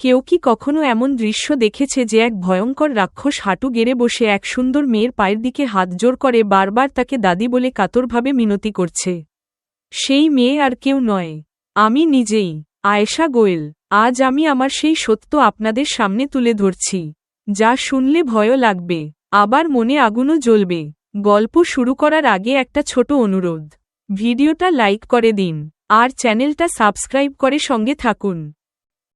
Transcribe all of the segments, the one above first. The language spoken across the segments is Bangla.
কেউ কি কখনো এমন দৃশ্য দেখেছে যে এক ভয়ঙ্কর রাক্ষস হাঁটু গেড়ে বসে এক সুন্দর মেয়ের পায়ের দিকে হাত জোর করে বারবার তাকে দাদি বলে কাতরভাবে মিনতি করছে? সেই মেয়ে আর কেউ নয়। আমি নিজেই। আয়েশা গোয়েল, আজ আমি আমার সেই সত্য আপনাদের সামনে তুলে ধরছি। যা শুনলে ভয়ও লাগবে, আবার মনে আগুনও জ্বলবে। গল্প শুরু করার আগে একটা ছোট অনুরোধ। ভিডিওটা লাইক করে দিন, আর চ্যানেলটা সাবস্ক্রাইব করে সঙ্গে থাকুন।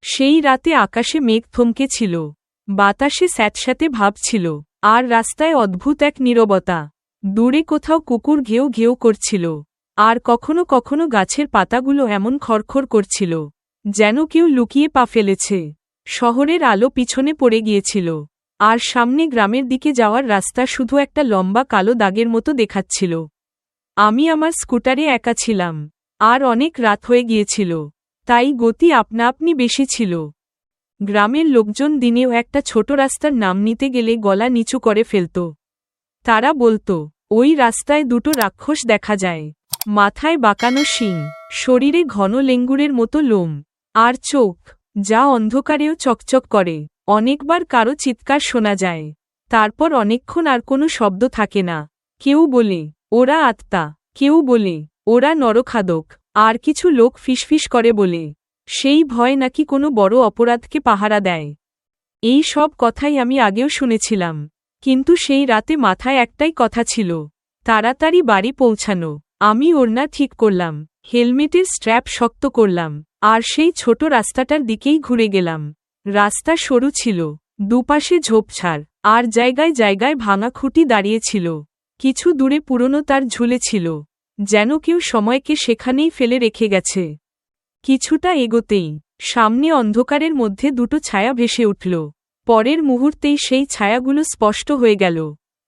সেই রাতে আকাশে মেঘ থমকে ছিল বাতাসে স্যাঁতস্যাঁতে ভাব ছিল। আর রাস্তায় অদ্ভুত এক নীরবতা। দূরে কোথাও কুকুর ঘেউ ঘেউ করছিল। আর কখনো কখনো গাছের পাতাগুলো এমন খড়খড় করছিল, যেন কেউ লুকিয়ে পা ফেলেছে। শহরের আলো পিছনে পড়ে গিয়েছিল। আর সামনে গ্রামের দিকে যাওয়ার রাস্তা শুধু একটা লম্বা কালো দাগের মতো দেখাচ্ছিল। আমি আমার স্কুটারে একা ছিলাম। আর অনেক রাত হয়ে গিয়েছিল। তাই গতি আপনা আপনি বেশি ছিল। গ্রামের লোকজন দিনেও একটা ছোট রাস্তার নাম নিতে গেলে গলা নিচু করে ফেলত। তারা বলতো, ওই রাস্তায় দুটো রাক্ষস দেখা যায়। মাথায় বাঁকানো শিং, শরীরে ঘন লেঙ্গুরের মতো লোম, আর চোখ, যা অন্ধকারেও চকচক করে। অনেকবার কারও চিৎকার শোনা যায়। তারপর অনেকক্ষণ আর কোনো শব্দ থাকে না। কেউ বলে, ওরা আত্মা। কেউ বলে, ওরা নরখাদক। আর কিছু লোক ফিসফিস করে বলে, সেই ভয় নাকি কোনো বড় অপরাধকে পাহারা দেয়? এই সব কথাই আমি আগেও শুনেছিলাম, কিন্তু সেই রাতে মাথায় একটাই কথা ছিল, তাড়াতাড়ি বাড়ি পৌঁছানো। আমি ওড়না ঠিক করলাম, হেলমেটের স্ট্র্যাপ শক্ত করলাম, আর সেই ছোট রাস্তাটার দিকেই ঘুরে গেলাম। রাস্তা সরু ছিল, দুপাশে ঝোপঝাড়, আর জায়গায় জায়গায় ভাঙা খুঁটি দাঁড়িয়েছিল কিছু দূরে পুরনো তার ঝুলেছিল যেন কেউ সময়কে সেখানেই ফেলে রেখে গেছে। কিছুটা এগোতেই, সামনে অন্ধকারের মধ্যে দুটো ছায়া ভেসে উঠল। পরের মুহূর্তেই সেই ছায়াগুলো স্পষ্ট হয়ে গেল।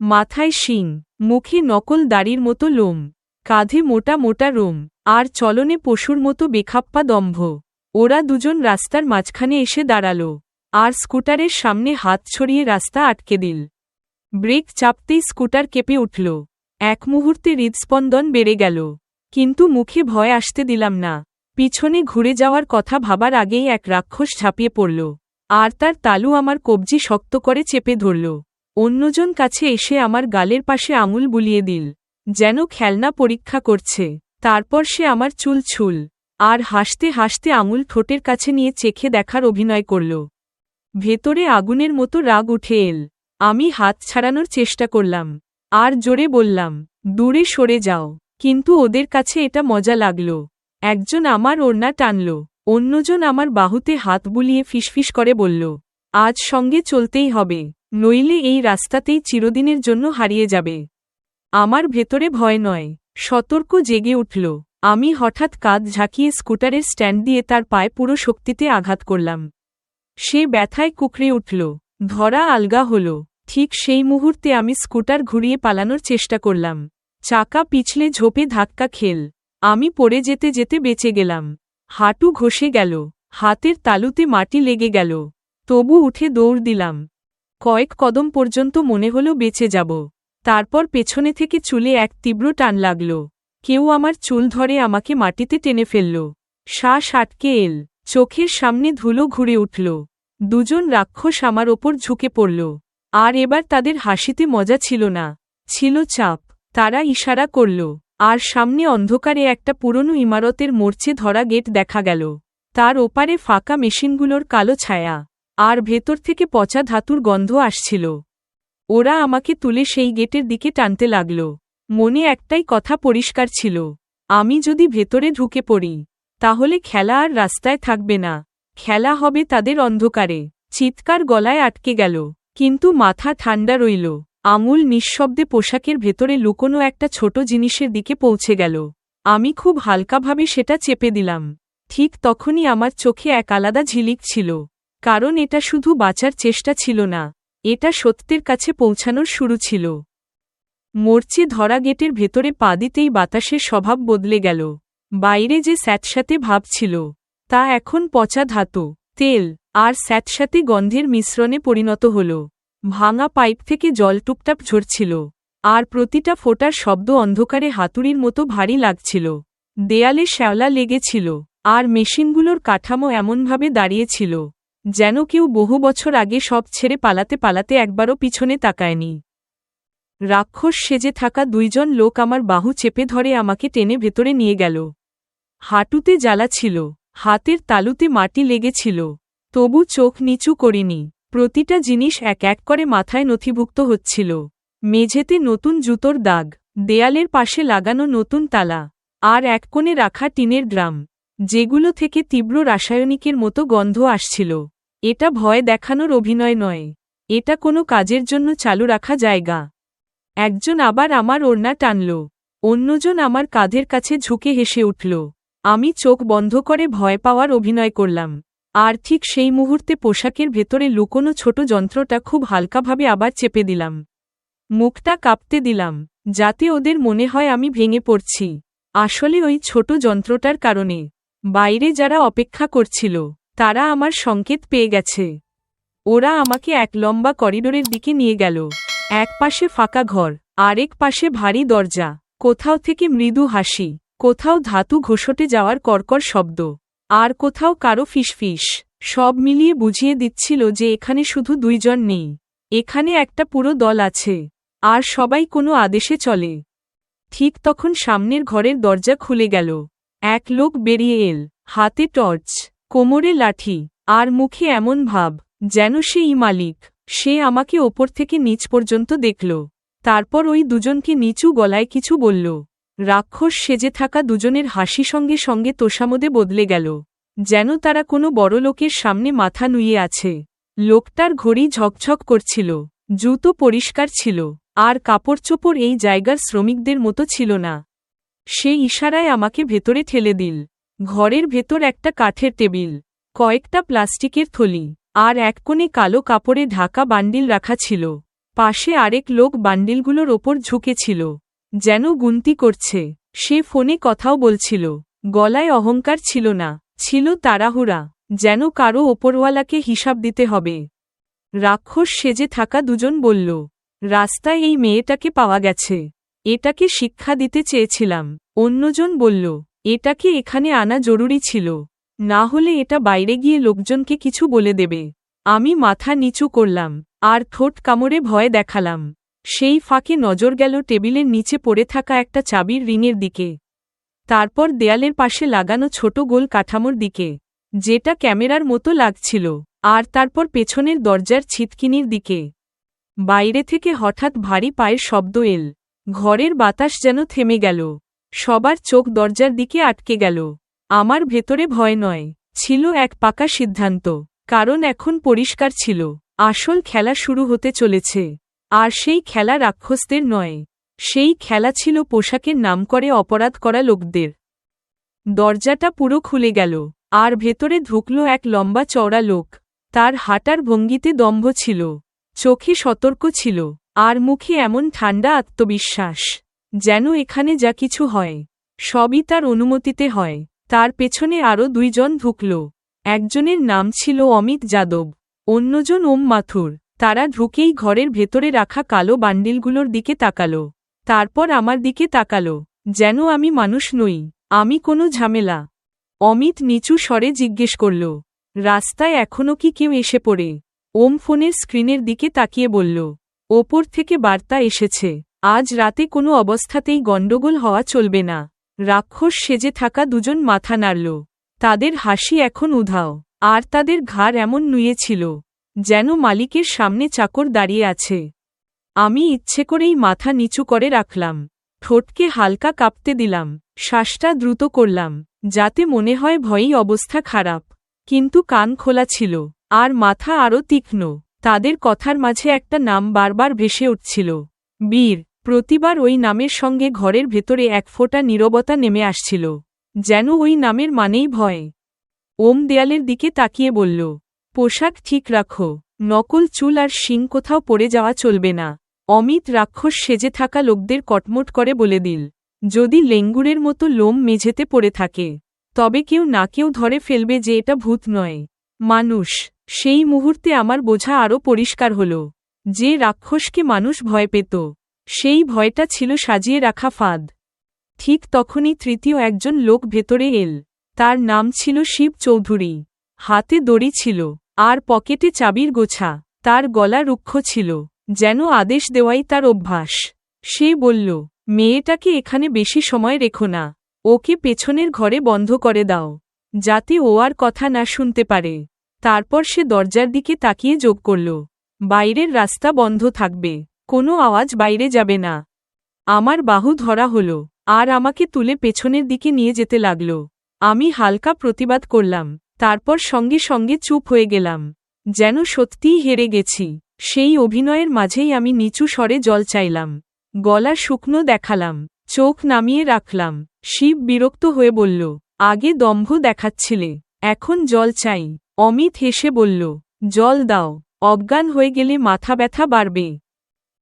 মাথায় শিং, মুখে নকল দাড়ির মতো লোম, কাঁধে মোটা মোটা রোম, আর চলনে পশুর মতো বেখাপ্পা দম্ভ। ওরা দুজন রাস্তার মাঝখানে এসে দাঁড়াল, আর স্কুটারের সামনে হাত ছড়িয়ে রাস্তা আটকে দিল। ব্রেক চাপতেই স্কুটার কেঁপে উঠল। এক মুহূর্তে হৃদস্পন্দন বেড়ে গেল। কিন্তু মুখে ভয় আসতে দিলাম না। পিছনে ঘুরে যাওয়ার কথা ভাবার আগেই এক রাক্ষস ঝাঁপিয়ে পড়ল। আর তার তালু আমার কবজি শক্ত করে চেপে ধরল। অন্যজন কাছে এসে আমার গালের পাশে আঙুল বুলিয়ে দিল, যেন খেলনা পরীক্ষা করছে। তারপর সে আমার চুল ছুল, আর হাসতে হাসতে আঙুল ঠোঁটের কাছে নিয়ে চেখে দেখার অভিনয় করল। ভেতরে আগুনের মতো রাগ উঠে এল। আমি হাত ছাড়ানোর চেষ্টা করলাম। আর জোরে বললাম, দূরে সরে যাও। কিন্তু ওদের কাছে এটা মজা লাগল। একজন আমার ওড়না টানল, অন্যজন আমার বাহুতে হাত বুলিয়ে ফিসফিস করে বলল, আজ সঙ্গে চলতেই হবে, নইলে এই রাস্তাতেই চিরদিনের জন্য হারিয়ে যাবে। আমার ভেতরে ভয় নয়, সতর্ক জেগে উঠল। আমি হঠাৎ কাঁধ ঝাঁকিয়ে স্কুটারের স্ট্যান্ড দিয়ে তার পায়ে পুরো শক্তিতে আঘাত করলাম। সে ব্যথায় কুকড়ে উঠল, ধরা আলগা হল। ঠিক সেই মুহূর্তে আমি স্কুটার ঘুরিয়ে পালানোর চেষ্টা করলাম। চাকা পিছলে ঝোপে ধাক্কা খেল। আমি পড়ে যেতে যেতে বেঁচে গেলাম। হাঁটু ঘষে গেল। হাতের তালুতে মাটি লেগে গেল। তবু উঠে দৌড় দিলাম। কয়েক কদম পর্যন্ত মনে হলো বেঁচে যাব। তারপর পেছনে থেকে চুলে এক তীব্র টান লাগল। কেউ আমার চুল ধরে আমাকে মাটিতে টেনে ফেলল। শ্বাস আটকে এল। চোখের সামনে ধুলো ঘুরে উঠল। দুজন রাক্ষস আমার ওপর ঝুঁকে পড়ল। আর এবার তাদের হাসিতে মজা ছিল না। ছিল চাপ। তারা ইশারা করল, আর সামনে অন্ধকারে একটা পুরনো ইমারতের মোর্চে ধরা গেট দেখা গেল। তার ওপারে ফাঁকা মেশিনগুলোর কালো ছায়া। আর ভেতর থেকে পচা ধাতুর গন্ধ আসছিল। ওরা আমাকে তুলে সেই গেটের দিকে টানতে লাগল। মনে একটাই কথা পরিষ্কার ছিল, আমি যদি ভেতরে ঢুকে পড়ি, তাহলে খেলা আর রাস্তায় থাকবে না। খেলা হবে তাদের অন্ধকারে। চিৎকার গলায় আটকে গেল। কিন্তু মাথা ঠান্ডা রইল। আঙুল নিঃশব্দে পোশাকের ভেতরে লুকোনো একটা ছোট জিনিসের দিকে পৌঁছে গেল। আমি খুব হালকাভাবে সেটা চেপে দিলাম। ঠিক তখনই আমার চোখে এক আলাদা ঝিলিক ছিল। কারণ এটা শুধু বাঁচার চেষ্টা ছিল না, এটা সত্যের কাছে পৌঁছানোর শুরু ছিল। মোর্চে ধরা গেটের ভেতরে পা দিতেই বাতাসের স্বভাব বদলে গেল। বাইরে যে স্যাঁতস্যাঁতে ভাব ছিল, তা এখন পচা ধাতু, তেল আর স্যাঁতস্যাঁতে গন্ধের মিশ্রণে পরিণত হল। ভাঙা পাইপ থেকে জল টুপটাপ ঝরছিল। আর প্রতিটা ফোটার শব্দ অন্ধকারে হাতুড়ির মতো ভারী লাগছিল। দেয়ালে শ্যাওলা লেগেছিল, আর মেশিনগুলোর কাঠামো এমনভাবে দাঁড়িয়েছিল, যেন কেউ বহু বছর আগে সব ছেড়ে পালাতে পালাতে একবারও পিছনে তাকায়নি। রাক্ষস সেজে থাকা দুইজন লোক আমার বাহু চেপে ধরে আমাকে টেনে ভেতরে নিয়ে গেল। হাঁটুতে জ্বালা ছিল, হাতের তালুতে মাটি লেগেছিল। তবু চোখ নিচু করিনি। প্রতিটা জিনিস এক এক করে মাথায় নথিভুক্ত হচ্ছিল। মেঝেতে নতুন জুতোর দাগ, দেয়ালের পাশে লাগানো নতুন তালা, আর এক কোণে রাখা টিনের ড্রাম, যেগুলো থেকে তীব্র রাসায়নিকের মতো গন্ধ আসছিল। এটা ভয় দেখানোর অভিনয় নয়। এটা কোনো কাজের জন্য চালু রাখা জায়গা। একজন আবার আমার ওড়না টানল। অন্যজন আমার কাঁধের কাছে ঝুঁকে হেসে উঠল। আমি চোখ বন্ধ করে ভয় পাওয়ার অভিনয় করলাম। আর ঠিক সেই মুহূর্তে পোশাকের ভেতরে লুকোনো ছোট যন্ত্রটা খুব হালকাভাবে আবার চেপে দিলাম। মুখটা কাঁপতে দিলাম, যাতে ওদের মনে হয় আমি ভেঙে পড়ছি। আসলে ওই ছোট যন্ত্রটার কারণে। বাইরে যারা অপেক্ষা করছিল, তারা আমার সংকেত পেয়ে গেছে। ওরা আমাকে এক লম্বা করিডোরের দিকে নিয়ে গেল। এক পাশে ফাঁকা ঘর, আরেক পাশে ভারী দরজা, কোথাও থেকে মৃদু হাসি, কোথাও ধাতু ঘোষটে যাওয়ার কর্কর শব্দ। আর কোথাও কারও ফিসফিস। সব মিলিয়ে বুঝিয়ে দিচ্ছিল যে এখানে শুধু দুইজন নেই। এখানে একটা পুরো দল আছে। আর সবাই কোনো আদেশে চলে। ঠিক তখন সামনের ঘরের দরজা খুলে গেল। এক লোক বেরিয়ে এল। হাতে টর্চ, কোমরে লাঠি, আর মুখে এমন ভাব, যেন সে ই মালিক। সে আমাকে ওপর থেকে নিচ পর্যন্ত দেখল। তারপর ওই দুজনকে নিচু গলায় কিছু বলল। রাক্ষস সেজে থাকা দুজনের হাসি সঙ্গে সঙ্গে তোষামোদে বদলে গেল। যেন তারা কোনো বড় লোকের সামনে মাথা নুয়ে আছে। লোকটার ঘড়ি ঝকঝক করছিল। জুতো পরিষ্কার ছিল। আর কাপড় চোপড় এই জায়গার শ্রমিকদের মতো ছিল না। সে ইশারায় আমাকে ভেতরে ঠেলে দিল। ঘরের ভেতর একটা কাঠের টেবিল, কয়েকটা প্লাস্টিকের থলি আর এক কোণে কালো কাপড়ে ঢাকা বান্ডিল রাখা ছিল। পাশে আরেক লোক বান্ডিলগুলোর ওপর ঝুঁকেছিল। যেন গুনতি করছে। সে ফোনে কথাও বলছিল। গলায় অহংকার ছিল না। ছিল তাড়াহুড়া। যেন কারও ওপরওয়ালাকে হিসাব দিতে হবে। রাক্ষস সেজে থাকা দুজন বলল, রাস্তায় এই মেয়েটাকে পাওয়া গেছে। এটাকে শিক্ষা দিতে চেয়েছিলাম। অন্যজন বলল, এটাকে এখানে আনা জরুরি ছিল। না হলে এটা বাইরে গিয়ে লোকজনকে কিছু বলে দেবে। আমি মাথা নিচু করলাম। আর ঠোঁট কামড়ে ভয় দেখালাম। সেই ফাঁকে নজর গেল টেবিলের নিচে পড়ে থাকা একটা চাবির রিংয়ের দিকে। তারপর দেয়ালের পাশে লাগানো ছোট গোল কাঠামোর দিকে, যেটা ক্যামেরার মতো লাগছিল, আর তারপর পেছনের দরজার ছিটকিনির দিকে। বাইরে থেকে হঠাৎ ভারী পায়ের শব্দ এল, ঘরের বাতাস যেন থেমে গেল, সবার চোখ দরজার দিকে আটকে গেল। আমার ভেতরে ভয় নয়, ছিল এক পাকা সিদ্ধান্ত, কারণ এখন পরিষ্কার ছিল, আসল খেলা শুরু হতে চলেছে। আর সেই খেলা রাক্ষসদের নয়। সেই খেলা ছিল পোশাকের নাম করে অপরাধ করা লোকদের। দরজাটা পুরো খুলে গেল, আর ভেতরে ঢুকল এক লম্বা চওড়া লোক। তার হাঁটার ভঙ্গিতে দম্ভ ছিল, চোখে সতর্ক ছিল, আর মুখে এমন ঠান্ডা আত্মবিশ্বাস, যেন এখানে যা কিছু হয়, সবই তার অনুমতিতে হয়। তার পেছনে আরও দুইজন ঢুকল। একজনের নাম ছিল অমিত যাদব, অন্যজন ওম মাথুর। তারা ঢুকেই ঘরের ভেতরে রাখা কালো বান্ডিলগুলোর দিকে তাকাল। তারপর আমার দিকে তাকাল, যেন আমি মানুষ নই, আমি কোনো ঝামেলা। অমিত নিচু স্বরে জিজ্ঞেস করল, রাস্তায় এখনও কি কেউ এসে পড়ে? ওম ফোনের স্ক্রিনের দিকে তাকিয়ে বলল, ওপর থেকে বার্তা এসেছে, আজ রাতে কোনো অবস্থাতেই গণ্ডগোল হওয়া চলবে না। রাক্ষস সেজে থাকা দুজন মাথা নাড়ল, তাদের হাসি এখন উধাও, আর তাদের ঘাড় এমন নুয়েছিল যেন মালিকের সামনে চাকর দাঁড়িয়ে আছে। আমি ইচ্ছে করেই মাথা নিচু করে রাখলাম। ঠোঁটকে হালকা কাঁপতে দিলাম। শ্বাসটা দ্রুত করলাম, যাতে মনে হয় ভয়ই অবস্থা খারাপ। কিন্তু কান খোলা ছিল, আর মাথা আরও তীক্ষ্ণ। তাদের কথার মাঝে একটা নাম বারবার ভেসে উঠছিল। বীর, প্রতিবার ওই নামের সঙ্গে ঘরের ভেতরে এক ফোঁটা নীরবতা নেমে আসছিল। যেন ওই নামের মানেই ভয়। ওম দেয়ালের দিকে তাকিয়ে বলল পোশাক ঠিক রাখো, নকল চুল আর শিং কোথাও পড়ে যাওয়া চলবে না। অমিত রাক্ষস সেজে থাকা লোকদের কটমট করে বলে দিল, যদি লেঙ্গুরের মতো লোম মেঝেতে পড়ে থাকে, তবে কেউ না কেউ ধরে ফেলবে যে এটা ভূত নয়। মানুষ, সেই মুহূর্তে আমার বোঝা আরও পরিষ্কার হল। যে রাক্ষসকে মানুষ ভয় পেত, সেই ভয়টা ছিল সাজিয়ে রাখা ফাঁদ। ঠিক তখনই তৃতীয় একজন লোক ভেতরে এল, তার নাম ছিল শিব চৌধুরী হাতে দড়ি ছিল। আর পকেটে চাবির গোছা। তার গলা রুক্ষ ছিল, যেন আদেশ দেওয়াই তার অভ্যাস। সে বলল, মেয়েটাকে এখানে বেশি সময় রেখো না। ওকে পেছনের ঘরে বন্ধ করে দাও, যাতে ও আর কথা না শুনতে পারে। তারপর সে দরজার দিকে তাকিয়ে যোগ করল, বাইরের রাস্তা বন্ধ থাকবে, কোনো আওয়াজ বাইরে যাবে না। আমার বাহু ধরা হল, আর আমাকে তুলে পেছনের দিকে নিয়ে যেতে লাগল। আমি হালকা প্রতিবাদ করলাম তারপর সঙ্গে সঙ্গে চুপ হয়ে গেলাম। যেন সত্যিই হেরে গেছি। সেই অভিনয়ের মাঝেই আমি নিচু স্বরে জল চাইলাম। গলা শুকনো দেখালাম। চোখ নামিয়ে রাখলাম। শিব বিরক্ত হয়ে বলল, আগে দম্ভ দেখাচ্ছিলে। এখন জল চাই। অমিত হেসে বলল, জল দাও। অজ্ঞান হয়ে গেলে মাথা ব্যথা বাড়বে।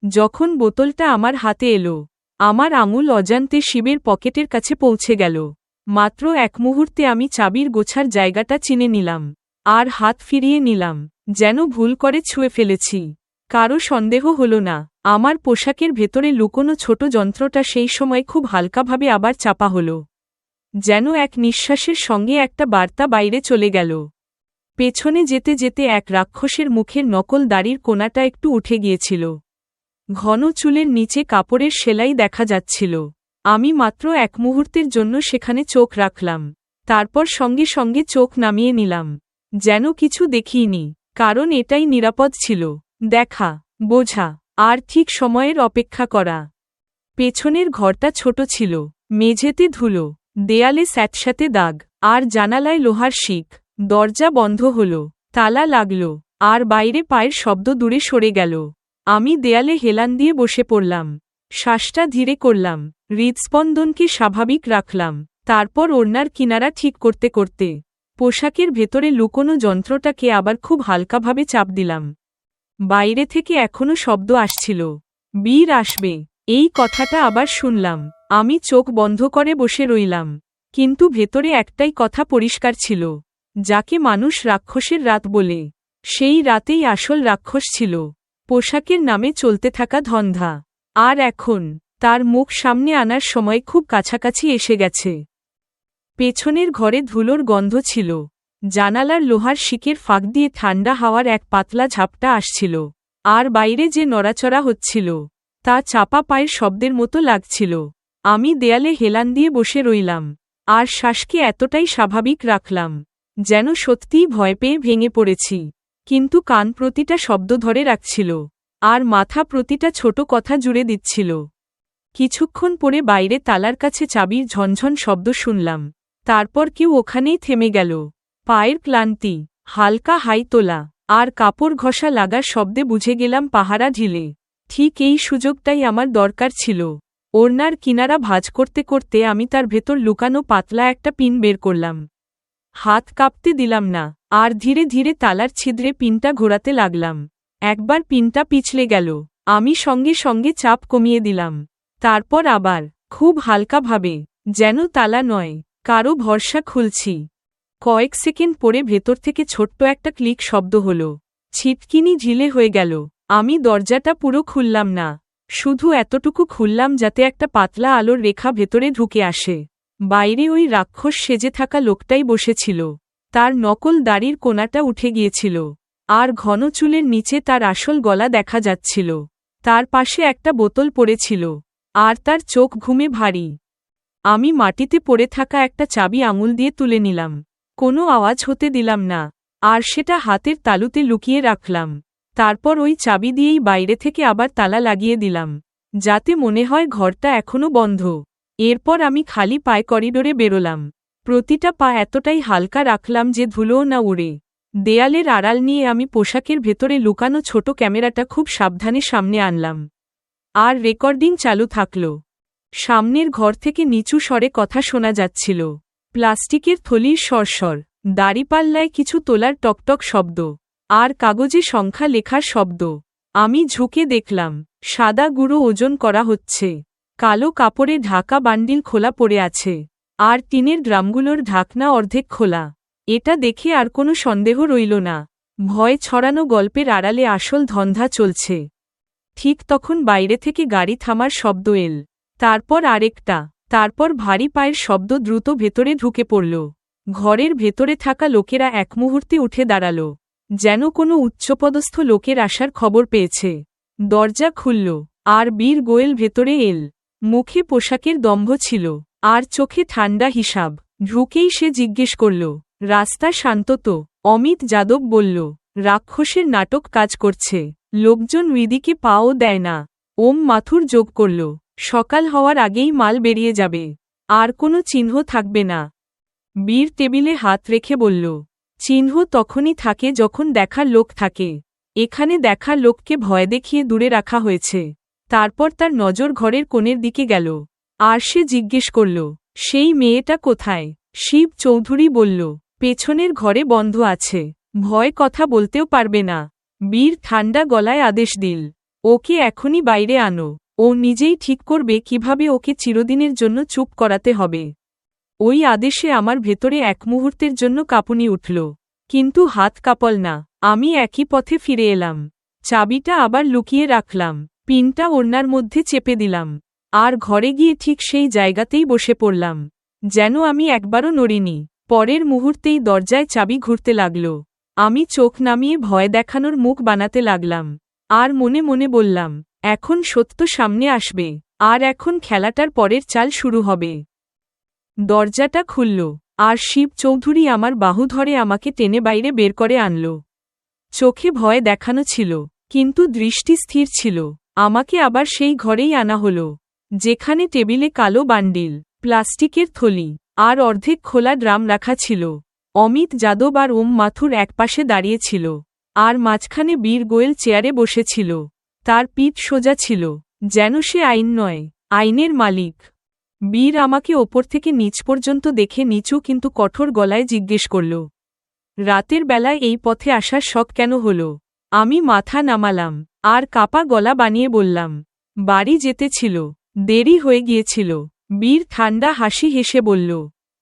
যখন বোতলটা আমার হাতে এলো, আমার আঙুল অজান্তে শিবের পকেটের কাছে পৌঁছে গেল। মাত্র এক মুহূর্তে আমি চাবির গোছার জায়গাটা চিনে নিলাম, আর হাত ফিরিয়ে নিলাম, যেন ভুল করে ছুঁয়ে ফেলেছি। কারও সন্দেহ হল না, আমার পোশাকের ভেতরে লুকোনো ছোট যন্ত্রটা সেই সময় খুব হালকাভাবে আবার চাপা হল। যেন এক নিঃশ্বাসের সঙ্গে একটা বার্তা বাইরে চলে গেল। পেছনে যেতে যেতে এক রাক্ষসের মুখের নকল দাড়ির কোনাটা একটু উঠে গিয়েছিল। ঘন চুলের নিচে কাপড়ের সেলাই দেখা যাচ্ছিল। আমি মাত্র এক মুহূর্তের জন্য সেখানে চোখ রাখলাম। তারপর সঙ্গে সঙ্গে চোখ নামিয়ে নিলাম। যেন কিছু দেখিনি, কারণ এটাই নিরাপদ ছিল। দেখা, বোঝা, আর ঠিক সময়ের অপেক্ষা করা। পেছনের ঘরটা ছোট ছিল, মেঝেতে ধুলো, দেয়ালে স্যাঁতস্যাঁতে দাগ, আর জানালায় লোহার শিক। দরজা বন্ধ হল, তালা লাগল, আর বাইরে পায়ের শব্দ দূরে সরে গেল। আমি দেয়ালে হেলান দিয়ে বসে পড়লাম। শ্বাসটা ধীরে করলাম। হৃদস্পন্দনকে স্বাভাবিক রাখলাম? তারপর ওড়নার কিনারা ঠিক করতে করতে পোশাকের ভেতরে লুকোনো যন্ত্রটাকে আবার খুব হালকাভাবে চাপ দিলাম। বাইরে থেকে এখনও শব্দ আসছিল। বীর আসবে। এই কথাটা আবার শুনলাম। আমি চোখ বন্ধ করে বসে রইলাম। কিন্তু ভেতরে একটাই কথা পরিষ্কার ছিল। যাকে মানুষ রাক্ষসের রাত বলে, সেই রাতেই আসল রাক্ষস ছিল। পোশাকের নামে চলতে থাকা ধন্ধা। আর এখন তার মুখ সামনে আনার সময় খুব কাছাকাছি এসে গেছে। পেছনের ঘরে ধুলোর গন্ধ ছিল। জানালার লোহার শিকের ফাঁক দিয়ে ঠান্ডা হাওয়ার এক পাতলা ঝাপটা আসছিল। আর বাইরে যে নড়াচড়া হচ্ছিল, তা চাপা পায়ের শব্দের মতো লাগছিল। আমি দেয়ালে হেলান দিয়ে বসে রইলাম। আর শ্বাসকে এতটাই স্বাভাবিক রাখলাম, যেন সত্যিই ভয় পেয়ে ভেঙে পড়েছি। কিন্তু কান প্রতিটা শব্দ ধরে রাখছিল, আর মাথা প্রতিটা ছোট কথা জুড়ে দিচ্ছিল। কিছুক্ষণ পরে বাইরে তালার কাছে চাবির ঝনঝন শব্দ শুনলাম। তারপর কেউ ওখানেই থেমে গেল। পায়ের ক্লান্তি, হালকা হাই তোলা, আর কাপড় ঘষা লাগার শব্দে বুঝে গেলাম পাহারা ঢিলে। ঠিক এই সুযোগটাই আমার দরকার ছিল। ওড়নার কিনারা ভাজ করতে করতে আমি তার ভেতর লুকানো পাতলা একটা পিন বের করলাম। হাত কাঁপতে দিলাম না, আর ধীরে ধীরে তালার ছিদ্রে পিনটা ঘোরাতে লাগলাম। একবার পিনটা পিছলে গেল। আমি সঙ্গে সঙ্গে চাপ কমিয়ে দিলাম। তারপর আবার, খুব হালকাভাবে যেন তালা নয়, কারও ভরসা খুলছি। কয়েক সেকেন্ড পরে ভেতর থেকে ছোট্ট একটা ক্লিক শব্দ হল। ছিটকিনি ঝিলে হয়ে গেল। আমি দরজাটা পুরো খুললাম না। শুধু এতটুকু খুললাম যাতে একটা পাতলা আলোর রেখা ভেতরে ঢুকে আসে। বাইরে ওই রাক্ষস সেজে থাকা লোকটাই বসেছিল। তার নকল দাড়ির কোনাটা উঠে গিয়েছিল। আর ঘন চুলের নিচে তার আসল গলা দেখা যাচ্ছিল। তার পাশে একটা বোতল পড়েছিল। আর তার চোখ ঘুমে ভারী। আমি মাটিতে পড়ে থাকা একটা চাবি আঙুল দিয়ে তুলে নিলাম। কোনো আওয়াজ হতে দিলাম না, আর সেটা হাতের তালুতে লুকিয়ে রাখলাম। তারপর ওই চাবি দিয়েই বাইরে থেকে আবার তালা লাগিয়ে দিলাম, যাতে মনে হয় ঘরটা এখনও বন্ধ। এরপর আমি খালি পায়ে করিডোরে বেরোলাম। প্রতিটা পা এতটাই হালকা রাখলাম যে ধুলোও না উড়ে। দেয়ালের আড়াল নিয়ে আমি পোশাকের ভেতরে লুকানো ছোট ক্যামেরাটা খুব সাবধানে সামনে আনলাম। আর রেকর্ডিং চালু থাকল। সামনের ঘর থেকে নিচু স্বরে কথা শোনা যাচ্ছিল। প্লাস্টিকের থলির সরসর দাড়িপাল্লায় কিছু তোলার টকটক শব্দ, আর কাগজে সংখ্যা লেখার শব্দ। আমি ঝুঁকে দেখলাম, সাদা গুঁড়ো ওজন করা হচ্ছে। কালো কাপড়ে ঢাকা বান্ডিল খোলা পড়ে আছে, আর টিনের ড্রামগুলোর ঢাকনা অর্ধেক খোলা। এটা দেখে আর কোনো সন্দেহ রইল না। ভয় ছড়ানো গল্পের আড়ালে আসল ধন্ধা চলছে। ঠিক তখন বাইরে থেকে গাড়ি থামার শব্দ এল। তারপর আরেকটা, তারপর ভারী পায়ের শব্দ দ্রুত ভেতরে ঢুকে পড়ল। ঘরের ভেতরে থাকা লোকেরা এক মুহূর্তে উঠে দাঁড়াল। যেন কোনো উচ্চপদস্থ লোকের আসার খবর পেয়েছে। দরজা খুলল, আর বীর গোয়েল ভেতরে এল। মুখে পোশাকের দম্ভ ছিল, আর চোখে ঠান্ডা হিসাব। ঢুকেই সে জিজ্ঞেস করল, রাস্তা শান্ত তো অমিত যাদব বলল, রাক্ষসের নাটক কাজ করছে। লোকজন উইদিকে পাও দেয় না। ওম মাথুর যোগ করল, সকাল হওয়ার আগেই মাল বেরিয়ে যাবে, আর কোনো চিহ্ন থাকবে না। বীর টেবিলে হাত রেখে বলল, চিহ্ন তখনই থাকে যখন দেখার লোক থাকে। এখানে দেখার লোককে ভয় দেখিয়ে দূরে রাখা হয়েছে। তারপর তার নজর ঘরের কোণের দিকে গেল, আর সে জিজ্ঞেস করল, সেই মেয়েটা কোথায়? শিব চৌধুরী বলল, পেছনের ঘরে বন্ধ আছে, ভয় কথা বলতেও পারবে না। বীর ঠান্ডা গলায় আদেশ দিল, ওকে এখনই বাইরে আনো। ও নিজেই ঠিক করবে কীভাবে ওকে চিরদিনের জন্য চুপ করাতে হবে ওই আদেশে আমার ভেতরে এক মুহূর্তের জন্য কাঁপুনি উঠল। কিন্তু হাত কাপল না। আমি একই পথে ফিরে এলাম। চাবিটা আবার লুকিয়ে রাখলাম। পিনটা ওড়নার মধ্যে চেপে দিলাম। আর ঘরে গিয়ে ঠিক সেই জায়গাতেই বসে পড়লাম। যেন আমি একবারও নড়িনি। পরের মুহূর্তেই দরজায় চাবি ঘুরতে লাগল। আমি চোখ নামিয়ে ভয় দেখানোর মুখ বানাতে লাগলাম। আর মনে মনে বললাম, এখন সত্য সামনে আসবে, আর এখন খেলাটার পরের চাল শুরু হবে। দরজাটা খুলল, আর শিব চৌধুরী আমার বাহু ধরে আমাকে টেনে বাইরে বের করে আনল। চোখে ভয় দেখানো ছিল, কিন্তু দৃষ্টি স্থির ছিল। আমাকে আবার সেই ঘরেই আনা হল, যেখানে টেবিলে কালো বান্ডিল, প্লাস্টিকের থলি, আর অর্ধেক খোলা ড্রাম রাখা ছিল। অমিত যাদব আর ওম মাথুর একপাশে দাঁড়িয়েছিল, আর মাঝখানে বীর গোয়েল চেয়ারে বসেছিল। তার পিঠ সোজা ছিল, যেন সে আইন নয়, আইনের মালিক। বীর আমাকে ওপর থেকে নিচ পর্যন্ত দেখে নিচু কিন্তু কঠোর গলায় জিজ্ঞেস করল, রাতের বেলায় এই পথে আসার শখ কেন হল? আমি মাথা নামালাম, আর কাপা গলা বানিয়ে বললাম, বাড়ি যেতে ছিল, দেরি হয়ে গিয়েছিল। বীর ঠান্ডা হাসি হেসে বলল,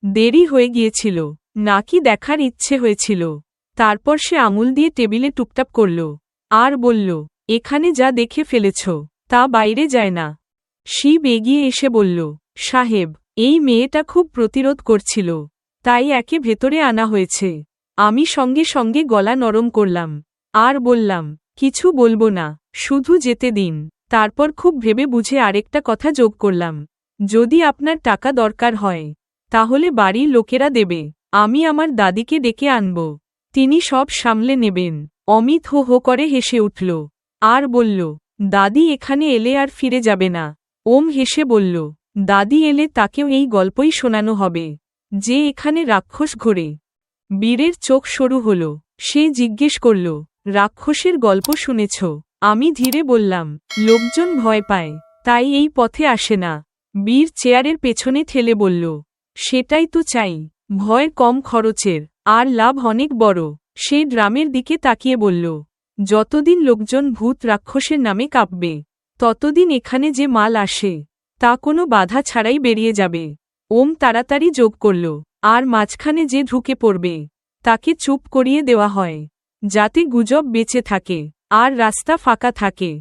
দেরি হয়ে গিয়েছিল। নাকি দেখার ইচ্ছে হয়েছিল। তারপর সে আঙুল দিয়ে টেবিলে টুপটাপ করল। আর বলল, এখানে যা দেখে ফেলেছ, তা বাইরে যায় না। শিব এগিয়ে এসে বলল, সাহেব, এই মেয়েটা খুব প্রতিরোধ করছিল। তাই একে ভেতরে আনা হয়েছে। আমি সঙ্গে সঙ্গে গলা নরম করলাম। আর বললাম, কিছু বলব না, শুধু যেতে দিন। তারপর খুব ভেবে বুঝে আরেকটা কথা যোগ করলাম। যদি আপনার টাকা দরকার হয়, তাহলে বাড়ির লোকেরা দেবে। আমি আমার দাদিকে ডেকে আনব। তিনি সব সামলে নেবেন। অমিত হো হো করে হেসে উঠল। আর বলল, দাদি এখানে এলে আর ফিরে যাবে না। ওম হেসে বলল, দাদি এলে তাকেও এই গল্পই শোনানো হবে। যে এখানে রাক্ষস ঘোরে। বীরের চোখ সরু হল। সে জিজ্ঞেস করল, রাক্ষসের গল্প শুনেছ? আমি ধীরে বললাম, লোকজন ভয় পায়, তাই এই পথে আসে না। বীর চেয়ারের পেছনে ঠেলে বলল, সেটাই তো চাই। ভয় কম খরচের, আর লাভ অনেক বড়। সে ড্রামের দিকে তাকিয়ে বলল, যতদিন লোকজন ভূত রাক্ষসের নামে কাঁপবে, ততদিন এখানে যে মাল আসে, তা কোনো বাধা ছাড়াই বেরিয়ে যাবে। ওম তাড়াতাড়ি যোগ করল, আর মাঝখানে যে ঢুকে পড়বে, তাকে চুপ করিয়ে দেওয়া হয়, যাতে গুজব বেঁচে থাকে, আর রাস্তা ফাঁকা থাকে।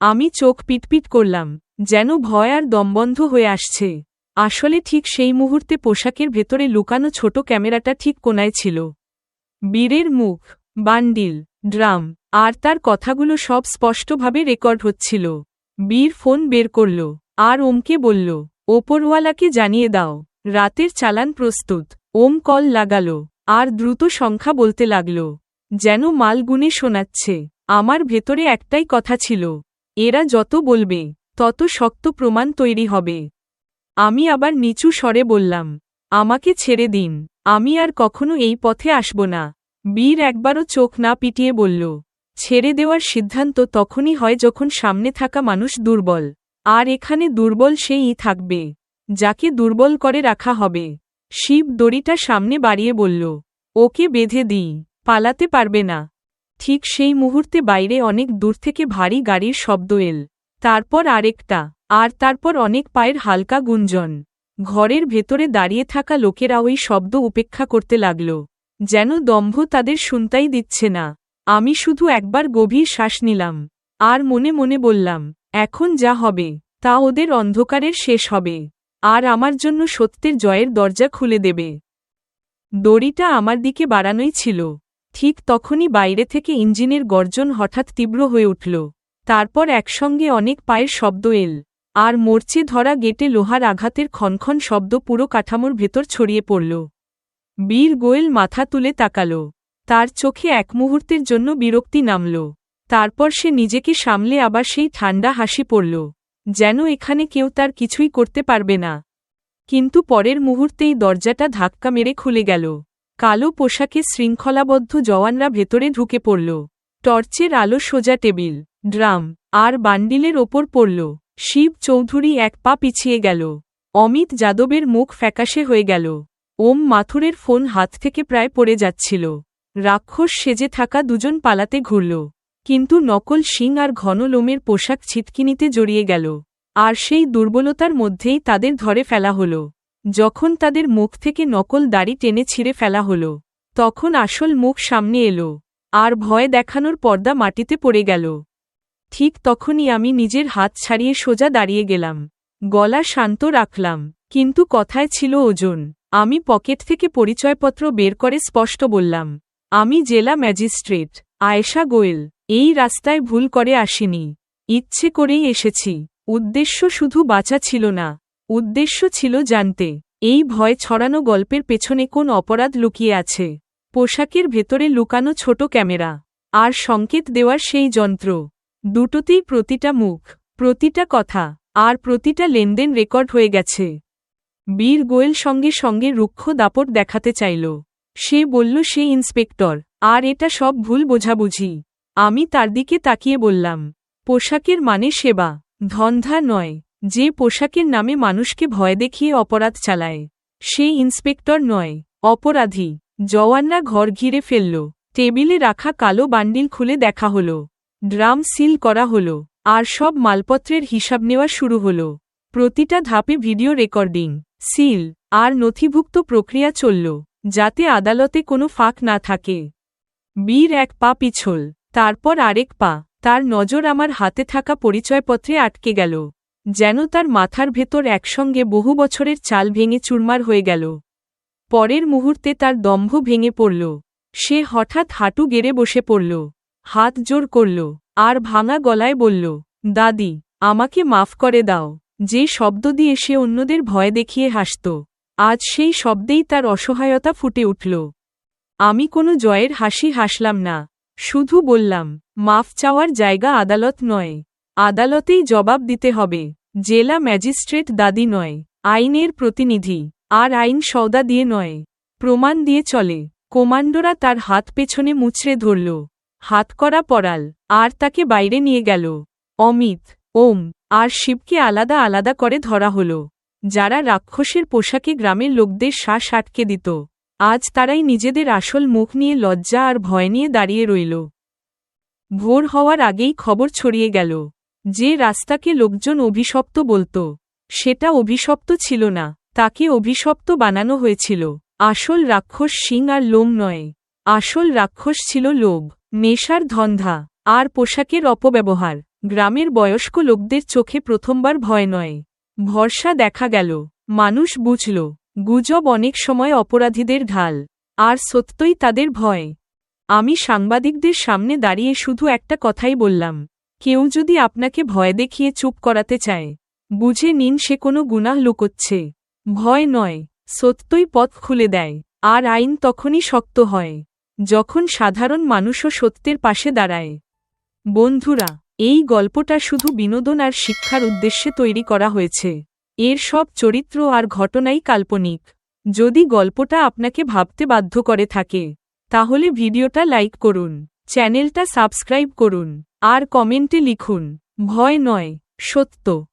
আমি চোখ পিটপিট করলাম, যেন ভয় আর দমবন্ধ হয়ে আসছে। আসলে ঠিক সেই মুহূর্তে পোশাকের ভেতরে লুকানো ছোট ক্যামেরাটা ঠিক কোনায় ছিল। বীরের মুখ, বান্ডিল, ড্রাম, আর তার কথাগুলো সব স্পষ্টভাবে রেকর্ড হচ্ছিল। বীর ফোন বের করল, আর ওমকে বলল, ওপরওয়ালাকে জানিয়ে দাও, রাতের চালান প্রস্তুত। ওম কল লাগাল, আর দ্রুত সংখ্যা বলতে লাগল, যেন মাল গুনে শোনাচ্ছে, আমার ভেতরে একটাই কথা ছিল, এরা যত বলবে, তত শক্ত প্রমাণ তৈরি হবে। আমি আবার নিচু স্বরে বললাম, আমাকে ছেড়ে দিন, আমি আর কখনো এই পথে আসব না। বীর একবারও চোখ না পিটিয়ে বলল, ছেড়ে দেওয়ার সিদ্ধান্ত তখনই হয় যখন সামনে থাকা মানুষ দুর্বল, আর এখানে দুর্বল সেই থাকবে, যাকে দুর্বল করে রাখা হবে। শিব দড়িটা সামনে বাড়িয়ে বলল, ওকে বেঁধে দিই, পালাতে পারবে না। ঠিক সেই মুহূর্তে বাইরে অনেক দূর থেকে ভারী গাড়ির শব্দ এল, তারপর আরেকটা আর তারপর অনেক পায়ের হালকা গুঞ্জন। ঘরের ভেতরে দাঁড়িয়ে থাকা লোকেরা ওই শব্দ উপেক্ষা করতে লাগল, যেন দম্ভ তাদের শুনতাই দিচ্ছে না। আমি শুধু একবার গভীর শ্বাস নিলাম, আর মনে মনে বললাম, এখন যা হবে, তা ওদের অন্ধকারের শেষ হবে, আর আমার জন্য সত্যের জয়ের দরজা খুলে দেবে। দড়িটা আমার দিকে বাড়ানোই ছিল। ঠিক তখনই বাইরে থেকে ইঞ্জিনের গর্জন হঠাৎ তীব্র হয়ে উঠল। তারপর একসঙ্গে অনেক পায়ের শব্দ এল। আর মরচে ধরা গেটে লোহার আঘাতের ক্ষণক্ষণ শব্দ পুরো কাঠামোর ভেতর ছড়িয়ে পড়ল। বীর গোয়েল মাথা তুলে তাকাল। তার চোখে এক মুহূর্তের জন্য বিরক্তি নামল। তারপর সে নিজেকে সামলে আবার সেই ঠান্ডা হাসি পড়ল। যেন এখানে কেউ তার কিছুই করতে পারবে না। কিন্তু পরের মুহূর্তেই দরজাটা ধাক্কা মেরে খুলে গেল। কালো পোশাকে শৃঙ্খলাবদ্ধ জওয়ানরা ভেতরে ঢুকে পড়ল। টর্চের আলো সোজা টেবিল, ড্রাম আর বান্ডিলের ওপর পড়ল। শিব চৌধুরী এক পা পিছিয়ে গেল। অমিত যাদবের মুখ ফ্যাকাশে হয়ে গেল। ওম মাথুরের ফোন হাত থেকে প্রায় পড়ে যাচ্ছিল। রাক্ষস সেজে থাকা দুজন পালাতে ঘুরল। কিন্তু নকল শিং আর ঘন লোমের পোশাক ছিটকিনিতে জড়িয়ে গেল। আর সেই দুর্বলতার মধ্যেই তাদের ধরে ফেলা হল। যখন তাদের মুখ থেকে নকল দাড়ি টেনে ছিঁড়ে ফেলা হল, তখন আসল মুখ সামনে এলো। আর ভয় দেখানোর পর্দা মাটিতে পড়ে গেল। ঠিক তখনই আমি নিজের হাত ছাড়িয়ে সোজা দাঁড়িয়ে গেলাম। গলা শান্ত রাখলাম, কিন্তু কথায় ছিল ওজন। আমি পকেট থেকে পরিচয়পত্র বের করে স্পষ্ট বললাম, আমি জেলা ম্যাজিস্ট্রেট, আয়েশা গোয়েল। এই রাস্তায় ভুল করে আসিনি। ইচ্ছে করেই এসেছি। উদ্দেশ্য শুধু বাঁচা ছিল না। উদ্দেশ্য ছিল জানতে, এই ভয় ছড়ানো গল্পের পেছনে কোন অপরাধ লুকিয়ে আছে। পোশাকের ভেতরে লুকানো ছোট ক্যামেরা। আর সংকেত দেওয়ার সেই যন্ত্র। দুটোতেই প্রতিটা মুখ, প্রতিটা কথা, আর প্রতিটা লেনদেন রেকর্ড হয়ে গেছে। বীর গোয়েল সঙ্গে সঙ্গে রুক্ষ দাপট দেখাতে চাইল। সে বলল, সে ইন্সপেক্টর, আর এটা সব ভুল বোঝাবুঝি। আমি তার দিকে তাকিয়ে বললাম, পোশাকের মানে সেবা, ধন্ধা নয়। যে পোশাকের নামে মানুষকে ভয় দেখিয়ে অপরাধ চালায়, সে ইন্সপেক্টর নয়, অপরাধী। জওয়ানরা ঘর ঘিরে ফেলল। টেবিলে রাখা কালো বান্ডিল খুলে দেখা হল। ড্রাম সিল করা হল, আর সব মালপত্রের হিসাব নেওয়া শুরু হল। প্রতিটা ধাপে ভিডিও রেকর্ডিং, সিল, আর নথিভুক্ত প্রক্রিয়া চলল, যাতে আদালতে কোনো ফাঁক না থাকে। বীর এক পা পিছল, তারপর আরেক পা, তার নজর আমার হাতে থাকা পরিচয়পত্রে আটকে গেল। যেন তার মাথার ভেতর একসঙ্গে বহু বছরের চাল ভেঙে চুরমার হয়ে গেল। পরের মুহূর্তে তার দম্ভ ভেঙে পড়ল। সে হঠাৎ হাঁটু গেড়ে বসে পড়ল। হাত জোর করল, আর ভাঙা গলায় বলল, দাদি, আমাকে মাফ করে দাও। যে শব্দ দিয়ে সে অন্যদের ভয় দেখিয়ে হাসত। আজ সেই শব্দেই তার অসহায়তা ফুটে উঠল। আমি কোনো জয়ের হাসি হাসলাম না। শুধু বললাম, মাফ চাওয়ার জায়গা আদালত নয়। আদালতেই জবাব দিতে হবে। জেলা ম্যাজিস্ট্রেট দাদি নয়। আইনের প্রতিনিধি। আর আইন সওদা দিয়ে নয়। প্রমাণ দিয়ে চলে। কমান্ডোরা তার হাত পেছনে মুচড়ে ধরল। হাত করা পড়াল আর তাকে বাইরে নিয়ে গেল। অমিত, ওম, আর শিবকে আলাদা আলাদা করে ধরা হল। যারা রাক্ষসের পোশাকে গ্রামের লোকদের শ্বাস আটকে দিত। আজ তারাই নিজেদের আসল মুখ নিয়ে লজ্জা আর ভয় নিয়ে দাঁড়িয়ে রইল। ভোর হওয়ার আগেই খবর ছড়িয়ে গেল। যে রাস্তাকে লোকজন অভিশপ্ত বলত, সেটা অভিশপ্ত ছিল না, তাকে অভিশপ্ত বানানো হয়েছিল। আসল রাক্ষস শিং আর লোম নয়। আসল রাক্ষস ছিল লোভ। নেশার ধন্ধা, আর পোশাকের অপব্যবহার। গ্রামের বয়স্ক লোকদের চোখে প্রথমবার ভয় নয়। ভরসা দেখা গেল। মানুষ বুঝল, গুজব অনেক সময় অপরাধীদের ঢাল। আর সত্যই তাদের ভয়। আমি সাংবাদিকদের সামনে দাঁড়িয়ে শুধু একটা কথাই বললাম। কেউ যদি আপনাকে ভয় দেখিয়ে চুপ করাতে চায়, বুঝে নিন সে কোনো গুনাহ লুকোচ্ছে। ভয় নয়, সত্যই পথ খুলে দেয়, আর আইন তখনই শক্ত হয়। যখন সাধারণ মানুষও সত্যের পাশে দাঁড়ায়। বন্ধুরা, এই গল্পটা শুধু বিনোদন আর শিক্ষার উদ্দেশ্যে তৈরি করা হয়েছে। এর সব চরিত্র আর ঘটনাই কাল্পনিক। যদি গল্পটা আপনাকে ভাবতে বাধ্য করে থাকে, তাহলে ভিডিওটা লাইক করুন, চ্যানেলটা সাবস্ক্রাইব করুন, আর কমেন্টে লিখুন, ভয় নয়, সত্য।